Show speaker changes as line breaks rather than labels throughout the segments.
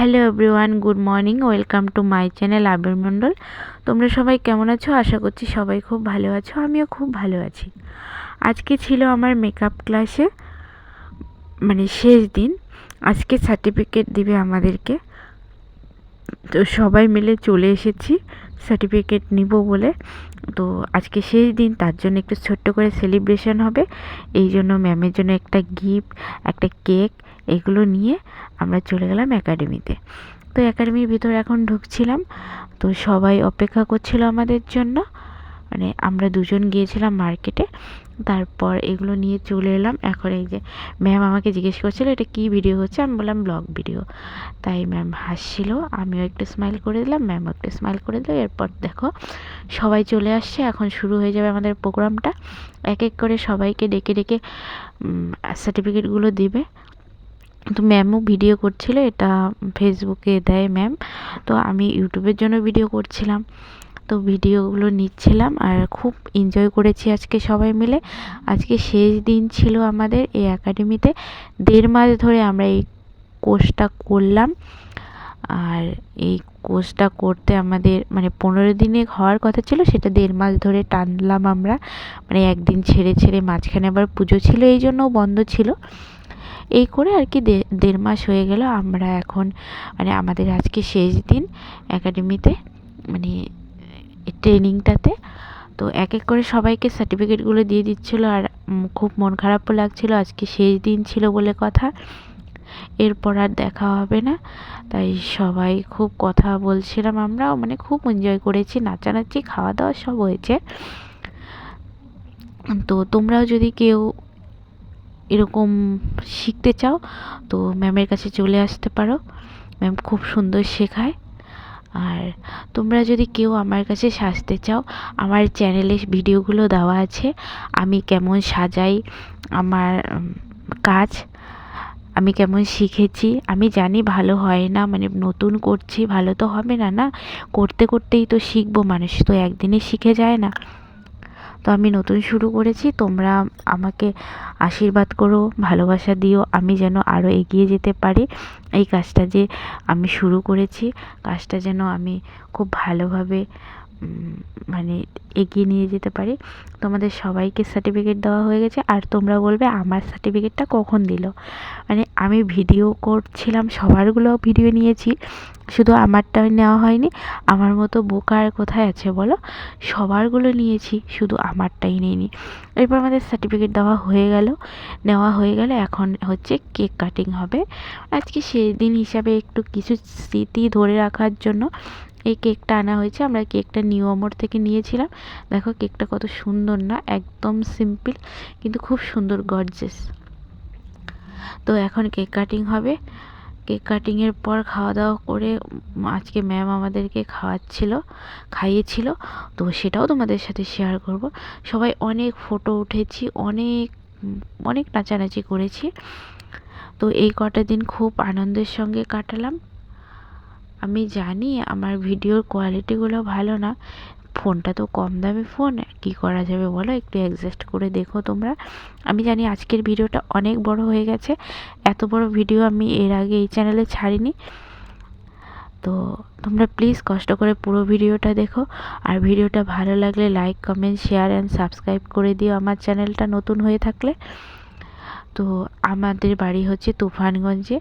Hello everyone, good morning, welcome to my channel Abir Mondal. তোমরা সবাই কেমন আছো? আশা করছি সবাই খুব ভালো আছো, আমিও খুব ভালো আছি। আজকে ছিল আমার মেকআপ ক্লাসে মানে শেষ দিন, আজকে সার্টিফিকেট দিবে আমাদেরকে। তো সবাই মিলে চলে এসেছি সার্টিফিকেট নিব বলে। তো আজকে শেষ দিন, তার জন্য একটু ছোট্ট করে সেলিব্রেশন হবে। এই জন্য ম্যামের জন্য একটা গিফট একটা কেক এগুলো নিয়ে আমরা চলে গেলাম একাডেমিতে। তো একাডেমির ভিতরে এখন ঢুকছিলাম। তো সবাই অপেক্ষা করছিল আমাদের জন্য। মানে আমরা দুজন গিয়েছিলাম মার্কেটে। তারপর এগুলো নিয়ে চলে এলাম। এখন এই যে ম্যাম আমাকে জিজ্ঞেস করছিল, এটা কী ভিডিও হচ্ছে? আমি বললাম, ব্লগ ভিডিও। তাই ম্যাম হাসছিল। আমিও একটু স্মাইল করে দিলাম, ম্যামও একটু স্মাইল করে দিল। এরপর দেখো, সবাই চলে আসছে। এখন শুরু হয়ে যাবে আমাদের প্রোগ্রামটা এক এক করে সবাইকে ডেকে ডেকে সার্টিফিকেটগুলো দিবে। তো ম্যামও ভিডিও করছিল, এটা ফেসবুকে দেয় ম্যাম। তো আমি ইউটিউবের জন্য ভিডিও করছিলাম। তো ভিডিওগুলো নিচ্ছিলাম আর খুব এনজয় করেছি আজকে সবাই মিলে। আজকে শেষ দিন ছিল আমাদের এই একাডেমিতে দেড় মাস ধরে আমরা এই কোর্সটা করলাম। আর এই কোর্সটা করতে আমাদের মানে পনেরো দিনে হওয়ার কথা ছিল, সেটা দেড় মাস ধরে টানলাম আমরা। মানে একদিন ছেড়ে ছেড়ে মাঝখানে আবার পুজো ছিল, এই জন্য বন্ধ ছিল। এই করে আর কি দেড় মাস হয়ে গেল আমরা এখন মানে আমাদের আজকে শেষ দিন একাডেমিতে মানে ট্রেনিংটাতে তো এক এক করে সবাইকে সার্টিফিকেটগুলো দিয়ে দিচ্ছিল আর খুব মন খারাপও লাগছিল। আজকে শেষ দিন ছিল বলে কথা। এরপর আর দেখা হবে না। তাই সবাই খুব কথা বলছিলাম আমরাও মানে খুব এনজয় করেছি। নাচানাচি খাওয়া দাওয়া সব হয়েছে। তো তোমরাও যদি কেউ এরকম শিখতে চাও, তো ম্যামের কাছে চলে আসতে পারো। ম্যাম খুব সুন্দর শেখায়। আর তোমরা যদি কেউ আমার কাছে সাজতে চাও, আমার চ্যানেলে ভিডিওগুলো দেওয়া আছে। আমি কেমন সাজাই, আমার কাজ, আমি কেমন শিখেছি, আমি জানি ভালো হয় না মানে নতুন করছি, ভালো তো হবে না না? করতে, করতেই তো শিখব, মানুষ তো একদিনে শিখে যায় না। তো আমি নতুন শুরু করেছি। তোমরা আমাকে আশীর্বাদ করো, ভালোবাসা দিও। আমি যেন আরও এগিয়ে যেতে পারি। এই কাজটা যে আমি শুরু করেছি, কাজটা যেন আমি খুব ভালোভাবে মানে এগিয়ে নিয়ে যেতে পারি। তোমাদের সবাইকে সার্টিফিকেট দেওয়া হয়ে গেছে। আর তোমরা বলবে, আমার সার্টিফিকেটটা কখন দিল? মানে আমি ভিডিও করছিলাম সবারগুলো ভিডিও নিয়েছি। শুধু আমারটা নেওয়া হয়নি। আমার মতো বোকার কোথায় আছে বলো? সবারগুলো নিয়েছি, শুধু আমারটাই নিইনি। এরপর আমাদের সার্টিফিকেট দেওয়া হয়ে গেল। নেওয়া হয়ে গেলে এখন হচ্ছে কেক কাটিং হবে। আজকে সেই দিন হিসাবে একটু কিছু স্মৃতি ধরে রাখার জন্য এই কেকটা আনা হয়েছে। আমরা কেকটা নিউ অমর থেকে নিয়েছিলাম। দেখো কেকটা কত সুন্দর না? একদম সিম্পল, কিন্তু খুব সুন্দর গর্জেস তো এখন কেক কাটিং হবে। কেক কাটিংয়ের পর খাওয়া দাওয়া করে আজকে ম্যাম আমাদেরকে খাওয়াচ্ছিল, খাইয়েছিল। তো সেটাও তোমাদের সাথে শেয়ার করব। সবাই অনেক ফটো উঠেছি, অনেক অনেক নাচানাচি করেছি। তো এই কটা দিন খুব আনন্দের সঙ্গে কাটালাম। আমি জানি আমার ভিডিওর কোয়ালিটিগুলো ভালো না। ফোনটা তো কম দামি ফোন, কী করা যাবে বলো? একটু অ্যাডজাস্ট করে দেখো তোমরা। আমি জানি আজকের ভিডিওটা অনেক বড় হয়ে গেছে। এত বড় ভিডিও আমি এর আগে এই চ্যানেলে ছাড়িনি। তো তোমরা প্লিজ কষ্ট করে পুরো ভিডিওটা দেখো। আর ভিডিওটা ভালো লাগলে like comment share and subscribe করে দিও আমার চ্যানেলটা নতুন হয়ে থাকলে। তো আমাদের বাড়ি হচ্ছে তুফানগঞ্জে।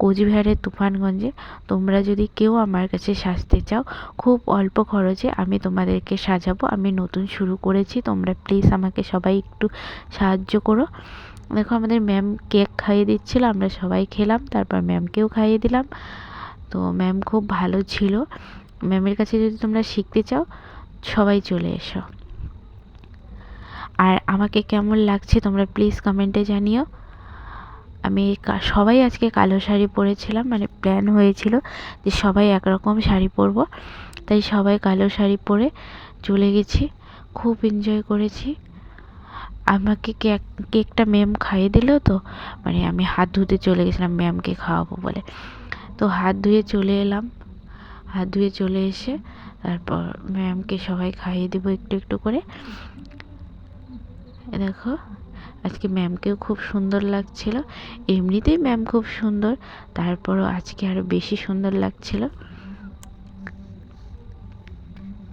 কোচবিহারের তুফানগঞ্জে। তোমরা যদি কেউ আমার কাছে সাজতে চাও, খুব অল্প খরচে আমি তোমাদেরকে সাজাবো। আমি নতুন শুরু করেছি, তোমরা প্লিজ আমাকে সবাই একটু সাহায্য করো। দেখো আমাদের ম্যাম কেক খাইয়ে দিচ্ছিল, আমরা সবাই খেলাম, তারপর ম্যামকেও খাইয়ে দিলাম। তো ম্যাম খুব ভালো ছিল। ম্যামের কাছে যদি তোমরা শিখতে চাও, সবাই চলে এসো। আর আমাকে কেমন লাগছে তোমরা প্লিজ কমেন্টে জানিও। আমি সবাই আজকে কালো শাড়ি পরেছিলাম মানে প্ল্যান হয়েছিল যে সবাই একরকম শাড়ি পরব। তাই সবাই কালো শাড়ি পরে চলে গেছি, খুব এনজয় করেছি। আমাকে কেক কেকটা ম্যাম খাইয়ে দিল তো মানে আমি হাত ধুতে চলে গেছিলাম ম্যামকে খাওয়াবো বলে। তো হাত ধুয়ে চলে এলাম, হাত ধুয়ে চলে এসে তারপর ম্যামকে সবাই খাইয়ে দেবো একটু একটু করে। দেখো আজকে ম্যামকেও খুব সুন্দর লাগছিল। এমনিতেই ম্যাম খুব সুন্দর, তারপরও আজকে আরও বেশি সুন্দর লাগছিল।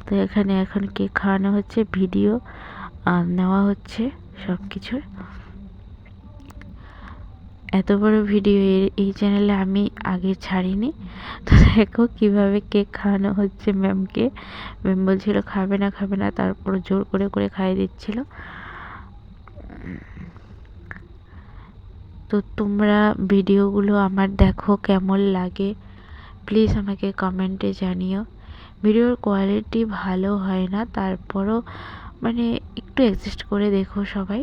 তো এখানে এখন কেক খাওয়ানো হচ্ছে, ভিডিও নেওয়া হচ্ছে সব কিছুর এত বড় ভিডিও এই চ্যানেলে আমি আগে ছাড়িনি। তো দেখো কীভাবে কেক খাওয়ানো হচ্ছে ম্যামকে ম্যাম বলছিল, খাবে না খাবে না। তারপর জোর করে করে খাইয়ে দিচ্ছিল। তো তোমরা ভিডিওগুলো আমার দেখো, কেমন লাগে প্লিজ আমাকে কমেন্টে জানিও। ভিডিওর কোয়ালিটি ভালো হয় না, তারপরও মানে একটু অ্যাডজাস্ট করে দেখো সবাই।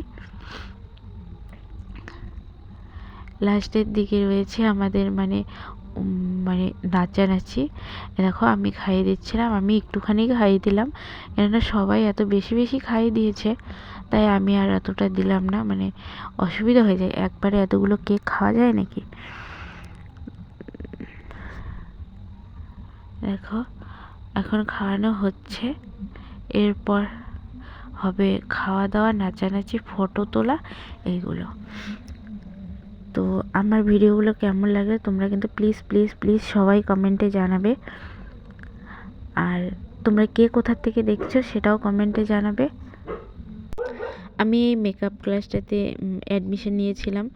লাস্টের দিকে রয়েছে আমাদের মানে মানে নাচানাচি। দেখো আমি খাইয়ে দিচ্ছিলাম, আমি একটুখানি খাইয়ে দিলাম। কেননা সবাই এত বেশি বেশি খাইয়ে দিয়েছে। তাই আমি আর এতটা দিলাম না মানে অসুবিধা হয়ে যায়। একবারে এতগুলো কেক খাওয়া যায় নাকি? দেখো, এখন খাওয়ানো হচ্ছে। এরপর হবে খাওয়া দাওয়া নাচানাচি, ফটো তোলা, এইগুলো। তো আমার ভিডিওগুলো কেমন লাগে তোমরা কিন্তু প্লিজ প্লিজ প্লিজ সবাই কমেন্টে জানাবে। আর তোমরা কে কোথার থেকে দেখছ সেটাও কমেন্টে জানাবে। আমি এই মেকআপ ক্লাসটাতে অ্যাডমিশন নিয়েছিলাম।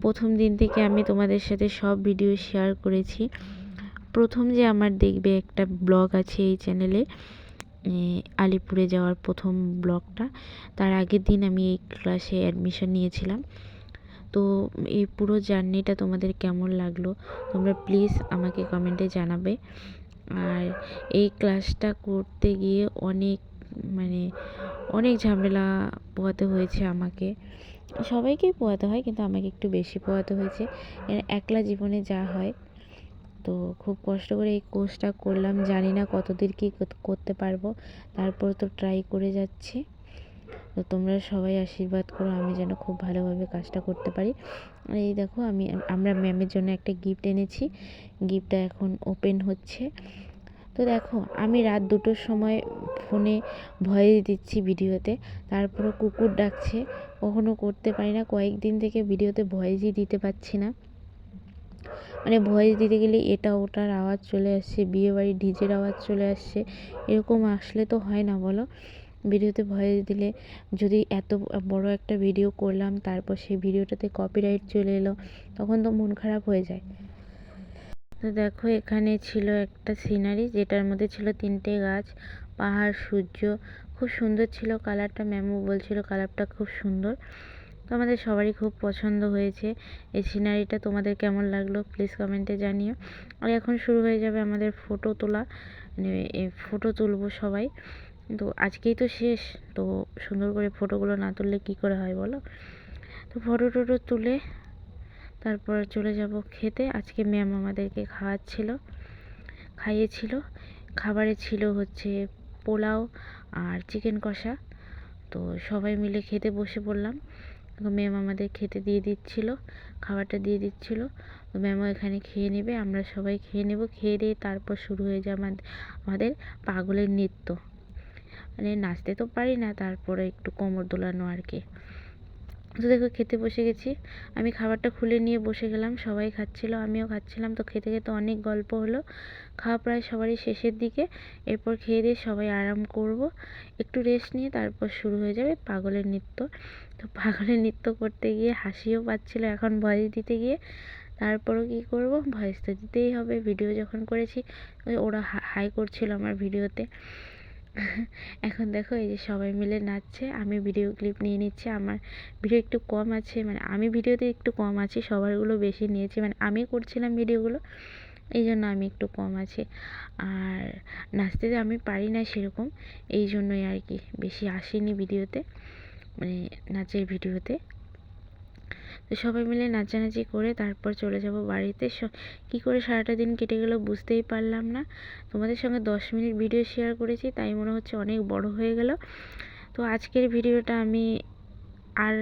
প্রথম দিন থেকে আমি তোমাদের সাথে সব ভিডিও শেয়ার করেছি। প্রথম যে আমার দেখবে একটা ব্লগ আছে এই চ্যানেলে আলিপুরে যাওয়ার প্রথম ব্লগটা তার আগের দিন আমি এই ক্লাসে অ্যাডমিশন নিয়েছিলাম। তো, এই পুরো জার্নিটা তোমাদের কেমন লাগল, তোমরা প্লিজ আমাকে কমেন্টে জানাবে। আর এই ক্লাসটা করতে গিয়ে অনেক মানে অনেক ঝামেলা পোহাতে হয়েছে আমাকে। সবাইকেই পোহাতে হয় কিন্তু আমাকে একটু বেশি পোহাতে হয়েছে। একলা জীবনে যা হয়, তো খুব কষ্ট করে এই কোর্সটা করলাম। জানি না কতদূর কী করতে পারব। তারপর তো ট্রাই করে যাচ্ছি। তো তোমরা সবাই আশীর্বাদ করো, আমি যেন খুব ভালোভাবে কাজটা করতে পারি। আর এই দেখো, আমি, আমরা ম্যামের জন্য একটা গিফট এনেছি। গিফটটা এখন ওপেন হচ্ছে। তো দেখো, আমি রাত দুটোর সময় ফোনে ভয়েস দিচ্ছি ভিডিওতে। তারপরে কুকুর ডাকছে। কখনো করতে পারি না। কয়েকদিন থেকে ভিডিওতে ভয়েসই দিতে পারছি না। মানে ভয়েস দিতে গেলে এটা, ওটার আওয়াজ চলে আসছে বিয়ে বিয়েবাড়ির ডিজের আওয়াজ চলে আসছে। এরকম আসলে তো হয় না, বলো? ভিডিওতে ভয়েস দিলে যদি এত বড় একটা ভিডিও করলাম, তারপর সেই ভিডিওটাতে কপিরাইট চলে এলো, তখন তো মন খারাপ হয়ে যায়। তো দেখো, এখানে ছিল একটা সিনারি, যেটার মধ্যে ছিল তিনটে গাছ, পাহাড়, সূর্য। খুব সুন্দর ছিল কালারটা, ম্যামও বলছিল কালারটা খুব সুন্দর। তো আমাদের সবারই খুব পছন্দ হয়েছে। এই সিনারিটা তোমাদের কেমন লাগল প্লিজ কমেন্টে জানিও। আর এখন শুরু হয়ে যাবে আমাদের ফটো তোলা। মানে ফটো তুলবো সবাই। তো আজকেই তো শেষ। তো সুন্দর করে ফটোগুলো না তুললে কী করে হয় বলো? তো ফটো টটো তুলে তারপর চলে যাব খেতে। আজকে ম্যাম আমাদেরকে খাওয়াচ্ছিল, খাইয়েছিল। খাবারে ছিল হচ্ছে পোলাও আর চিকেন কষা। তো সবাই মিলে খেতে বসে পড়লাম। ম্যাম আমাদের খেতে দিয়ে দিচ্ছিল, খাবারটা দিয়ে দিচ্ছিল। তো ম্যামও এখানে খেয়ে নেবে, আমরা সবাই খেয়ে নেব। খেয়ে দিয়ে তারপর শুরু হয়ে যায় আমাদের পাগলের নৃত্য। মানে নাচতে তো পারি না, তারপরে একটু কোমর দোলানো আর কি। তো দেখো খেতে বসে গেছি। আমি খাবারটা খুলে নিয়ে বসে গেলাম, সবাই খাচ্ছিল, আমিও খাচ্ছিলাম। তো খেতে খেতে অনেক গল্প হলো। খাওয়া প্রায় সবারই শেষের দিকে। এরপর খেয়ে দিয়ে সবাই আরাম করব। একটু রেস্ট নিয়ে তারপর শুরু হয়ে যাবে পাগলের নৃত্য। তো পাগলের নৃত্য করতে গিয়ে হাসিও পাচ্ছিলো এখন ভয়েস দিতে গিয়ে। তারপরও কী করব? ভয়েস তো দিতেই হবে। ভিডিও যখন করেছি ওরা হাই করছিল আমার ভিডিওতে এখন দেখো এই যে সবাই মিলে নাচছে, আমি ভিডিও ক্লিপ নিয়ে নিচ্ছি, আমার ভিডিও একটু কম আছে মানে আমি ভিডিওতে একটু কম আছি সবারগুলো বেশি নিয়েছি মানে আমি করছিলাম ভিডিওগুলো এই জন্য আমি একটু কম আছি। আর নাচতে আমি পারি না সেরকম, এই জন্যই আর কি বেশি আসিনি ভিডিওতে মানে নাচের ভিডিওতে তো সবাই মিলে নাচানাচি করে তারপর চলে যাব বাড়িতে। কী করে সারাটা দিন কেটে গেলো বুঝতেই পারলাম না। তোমাদের সঙ্গে দশ মিনিট ভিডিও শেয়ার করেছি, তাই মনে হচ্ছে অনেক বড় হয়ে গেল। তো আজকের ভিডিওটা আমি আর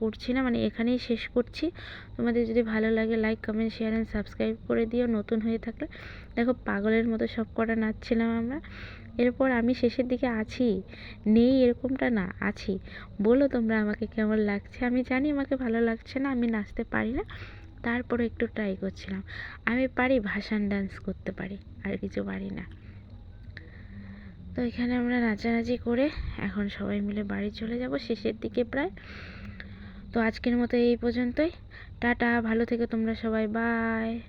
করছি না মানে এখানেই শেষ করছি। তোমাদের যদি ভালো লাগে like comment share and subscribe করে দিও। নতুন হয়ে থাকলে দেখো পাগলের মতো সব কটা নাচছিলাম আমরা। এরপর আমি শেষের দিকে আছি। নেই এরকমটা না, আছি। বলো তোমরা আমাকে কেমন লাগছে? আমি জানি আমাকে ভালো লাগছে না, আমি নাচতে পারি না। তারপরে একটু ট্রাই করছিলাম। আমি পারি ভাসান ডান্স করতে পারি, আর কিছু পারি না। তো এখানে আমরা নাচানাচি করে এখন সবাই মিলে বাড়ি চলে যাব শেষের দিকে প্রায়। তো আজকের মতো এই পর্যন্তই। টাটা, ভালো থেকে তোমরা সবাই বাই